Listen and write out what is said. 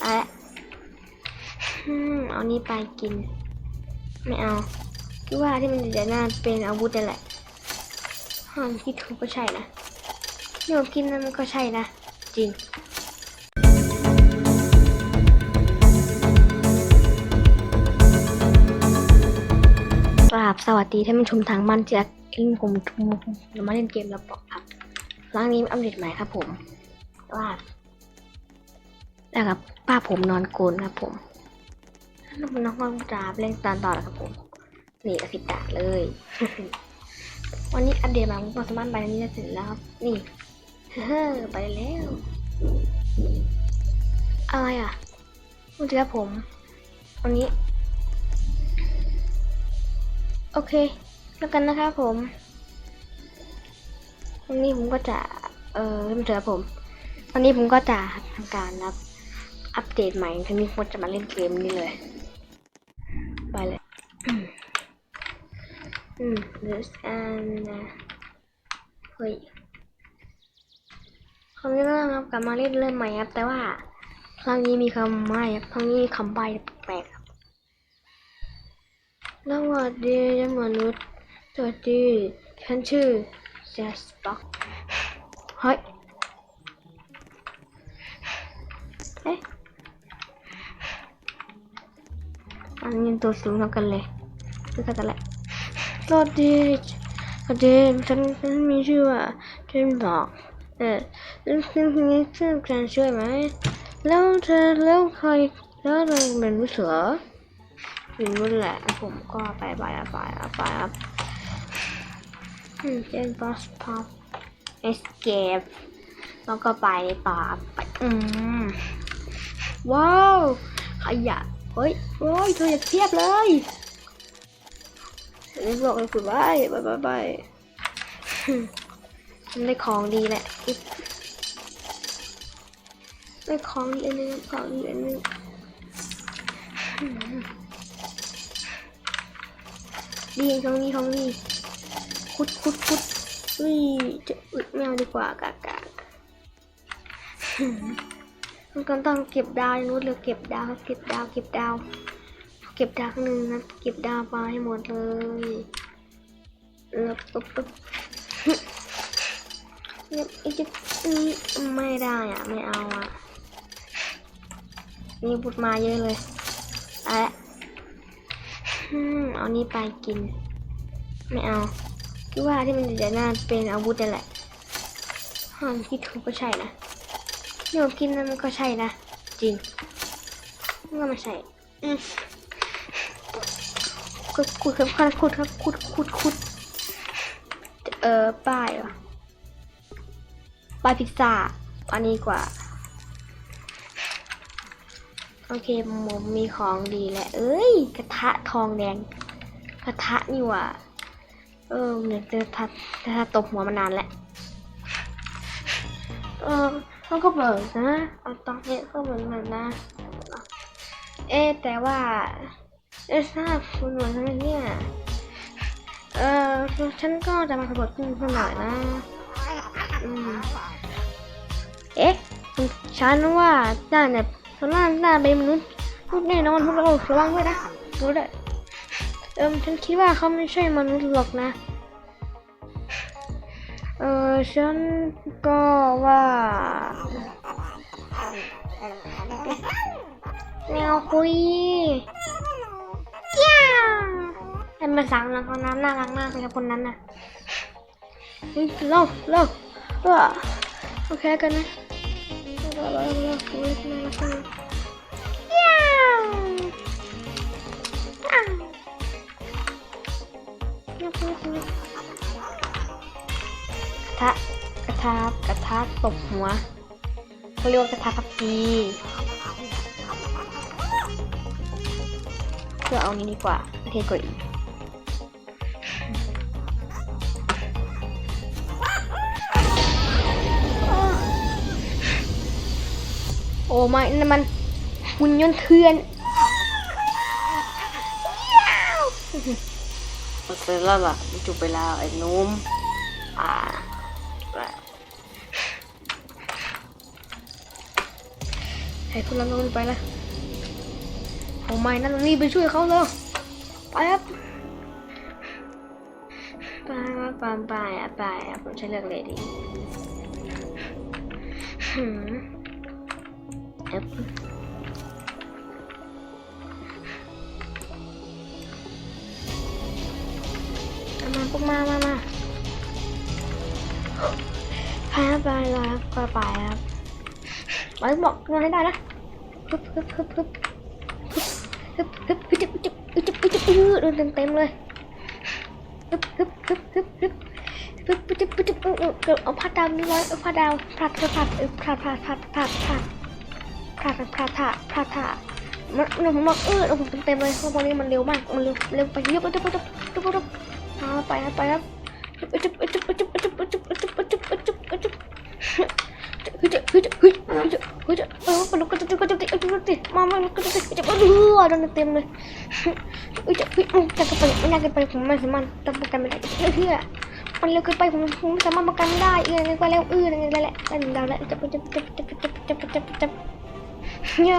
เอาละเอานี้ไปกิน ไม่เอาคิดว่าที่มันจะน่าเป็นอาวุธนั่นแหละห้ามที่ถูกก็ใช่นะที่ผมกินนั้นมันก็ใช่นะ จริงกราบสวัสดีท่านผู้ชมทางบ้านจากเอ็นผมทุมเรามาเล่นเกมแล้วบอกครับครั้งนี้มีอัปเดตใหม่ครับผมว่า แล้วกับป้าผมนอนโกนครับผมน้องน้องก็จะเล่นตอนต่อแล้วครับผม นี่กระสิบดาเลย วันนี้อัปเดตมาผมสามารถไปนี้จะเสร็จแล้วครับ นี่ เฮ้อไปแล้ว อะไรอะมันจะผมวันนี้ โอเค แล้วกันนะครับผม วันนี้ผมก็จะ เออไม่เจอผม วันนี้ผมก็จะทำการนะครับ อัปเดตใหม่ทีนี้ผมจะมาเล่นเกมนี้เลย ไปเลยอืมอืม this and นะเฮ้ยคำนี้นะครับกลับมาเล่นเริ่มใหม่ครับ แต่ว่าครั้งนี้มีคำใหม่ครับครั้งนี้คำใบแปลกครับสวัสดีมนุษย์สวัสดีฉันชื่อแจสต็อกเฮ้ย เอ๊ะ อันนี้ตัวสูงเท่ากันเลยคือกันแหละสวัสดีสวัสดีฉันฉันมีชื่อว่าเจมส์บอกเออแล้วฉันมีชื่อการช่วยไหมแล้วเธอแล้วใครแล้วเธอเป็นผู้เสืออยู่นู่นแหละผมก็ไปไปอะไปอะไปอะอืมเป็นบอสพับเอสเกปแล้วก็ไปในป่าไปอืมว้าว ขยะ เฮ้ยโอ้ยเธออย่าเทียบเลยนี่บอกเลยคุณว่าไปไปไปอืมฉันได้ของดีแหละได้ของดีอันนึงของดีอันนึงดีของนี้ของนี้คุดคุดคุดอุ้ยจะอึดแมวดีกว่ากากาก มันก็ต้องเก็บดาวนู้นเลยเก็บดาวเก็บดาวเก็บดาว เก็บดาวหนึ่งนะเก็บดาวไปให้หมดเลยเออปุ๊บปุ๊บเนี่ยไอ้จะนี่ไม่ได้อะไม่เอาอะนี่พูดมาเยอะเลยเอาละเอานี้ไปกิน ไม่เอาคิดว่าที่มันจะน่าเป็นอาวุธนั่นแหละห้ามที่ถูกก็ใช่นะ ที่ผมกินนั้นมันก็ใช่นะ จริงก็ไม่ใช่อืมก็ขุดครับขุดครับขุดขุดขุดเออป้ายเหรอป้ายพิซซ่าอันนี้กว่า โอเคผมมีของดีแหละเอ้ย กระทะทองแดง กระทะนี่ว่า เออเหมือนเจอทัดกระทะตบหัวมานานแล้วเออ มันก็เบิกนะเอาตอนนี้ก็เหมือนกันนะ เอ๊แต่ว่าเอ๊ทราบคุณเหมือนกันไหมเนี่ยเออฉันก็จะมาสำรวจที่นี่หน่อยนะอเอ๊ะฉันว่าน่าเนี่ยฉันว่าน่าเป็นมนุษย์พูดแน่นอนพวกเราระวังไว้นะรู้เลยเออฉันคิดว่าเขาไม่ใช่มนุษย์หรอกนะ เออฉันก็ว่าแมวคุยเจ้าเป็นภาษาของคนนั้นน่ารักมากเลยครับคนนั้นน่ะเฮ้ยเล่าเล่าเออโอเคกันนะกระ ทะกระทะกระทะตบหัวเขาเรียกว่ากระทะพับพีเพื่อเอานี้ดีกว่าเทกว่าอีกโอ้ไม่นั่นมันหุ่นยนต์เถื่อนเสร็จแล้วล่ะมันจุบไปแล้วไอ้นุ่มอ่า แหละเฮ้พวกเราลงไปละโอ้ไม่นั่นรีบไปช่วยเขาเลยไปครับไปครับไปไปอะไปอะผมใช้เลือกเลยดีหืมเอ๊บมาพวกมามา มาไปครับไปเลยครับไปไปครับไปบอกเงินให้ได้นะฮึบฮึบฮึบฮึบฮึบฮึบฮึบฮึบฮึบฮึบฮึบฮึบฮึบโดนเต็มเต็มๆเลยฮึบฮึบฮึบฮึบฮึบฮึบฮึบฮึบฮึบฮึบเออเออเอาผ้าดำนี่ไว้เอาผ้าดำพลัดพลัดเออพลัดพลัดพลัดพลัดพลัดพลัดพลัดพลัดพลัดพลัดมันผมบอกเออผมเต็มเลยเพราะวกนี้มันเร็วมากมันเร็วเร็วไปเยอะไปเยอะไปเยอะไปเยอะเอาไปครับไป มามันก็จะจะเลือดนเต็มเลยอุ้ยจะพิษมัจะกระไปไม่น่าเกินไปผมไม่สามารถตั้งประกันไม่ได้เพื่อมันเร็วเกินไปผมผมไม่สามารถประกันได้เอื้อนึกว่แล้วเอื้อนึกว่แล้วเป็นดาวแล้วจะจะจะจะจะจะจะจะเนี่ย